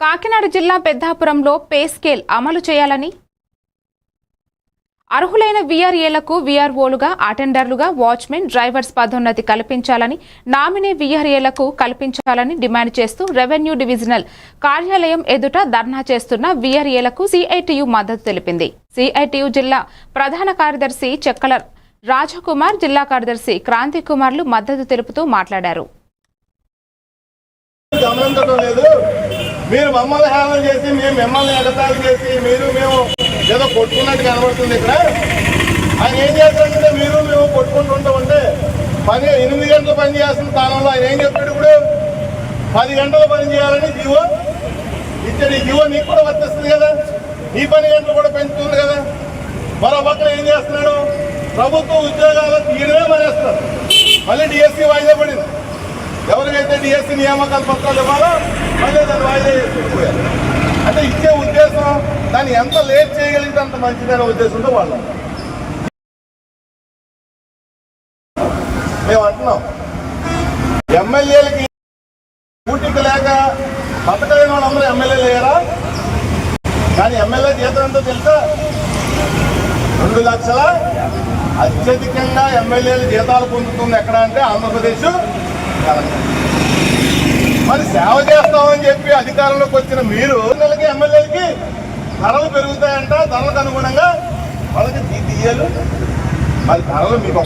కాకినాడ జిల్లా పెద్దాపురంలో pay scale అమలు చేయాలని అర్హులైన వీఆర్ఏలకు వీఆర్ఓలుగా అటెండర్లుగా వాచ్మెన్ డ్రైవర్స్ పదోన్నతి కల్పించాలని నామినీ వీఆర్ఏలకు కల్పించాలని డిమాండ్ చేస్తూ రెవెన్యూ డివిజనల్ కార్యాలయం ఎదుట ధర్నా చేస్తున్న వీఆర్ఏలకు సిఐటియు మద్దతు తెలిపింది. సిఐటియు జిల్లా ప్రధాన కార్యదర్శి చెక్కల రాజకుమార్ జిల్లా కార్యదర్శి క్రాంతి కుమార్లు మద్దతు తెలుపుతూ మాట్లాడారు. మీరు మమ్మల్ని హేళన చేసి మేము మిమ్మల్ని ఎగతాలు చేసి మీరు మేము ఏదో కొట్టుకున్నట్టు కనబడుతుంది ఇక్కడ. ఆయన ఏం చేస్తాడంటే మీరు మేము కొట్టుకుంటూ ఉంటే పని ఎనిమిది గంటలు పని చేస్తున్న స్థానంలో ఆయన ఏం చెప్పాడు ఇప్పుడు? పది గంటలు పని చేయాలని జీవో ఇచ్చాడు. ఈ జీవో నీకు కూడా వర్తిస్తుంది కదా. నీ పని గంటలు కూడా పెంచుతుంది కదా. మరో పక్కన ఏం చేస్తున్నాడు? ప్రభుత్వ ఉద్యోగాలు తీయడమే మానేస్తున్నారు మళ్ళీ డిఎస్సీ వాయిదా పడింది. ఎవరికైతే డిఎస్సీ నియామకాల పత్రాలు ఇవ్వాలో మళ్ళీ దాన్ని వాయిదా చేసుకుపోయారు అంటే ఇచ్చే ఉద్దేశం దాన్ని ఎంత లేట్ చేయగలిగితే అంత మంచిదనే ఉద్దేశంతో వాళ్ళు. మేము అంటున్నాం. ఎమ్మెల్యేలకి కూటికి లేక బతకలేని వాళ్ళందరూ ఎమ్మెల్యేలు లేరా కానీ ఎమ్మెల్యే జీతం ఎంతో తెలుసా? రెండు లక్షల? అత్యధికంగా ఎమ్మెల్యేలు జీతాలు పొందుతుంది ఎక్కడ అంటే ఆంధ్రప్రదేశ్ తెలంగాణ. మరి సేవ చేస్తామని చెప్పి అధికారంలోకి వచ్చిన మీరు నెలకి ఎమ్మెల్యేలకి ధరలు పెరుగుతాయంట ధరలకు అనుగుణంగా వాళ్ళకి తీయాలి మరి ధరలు మీకు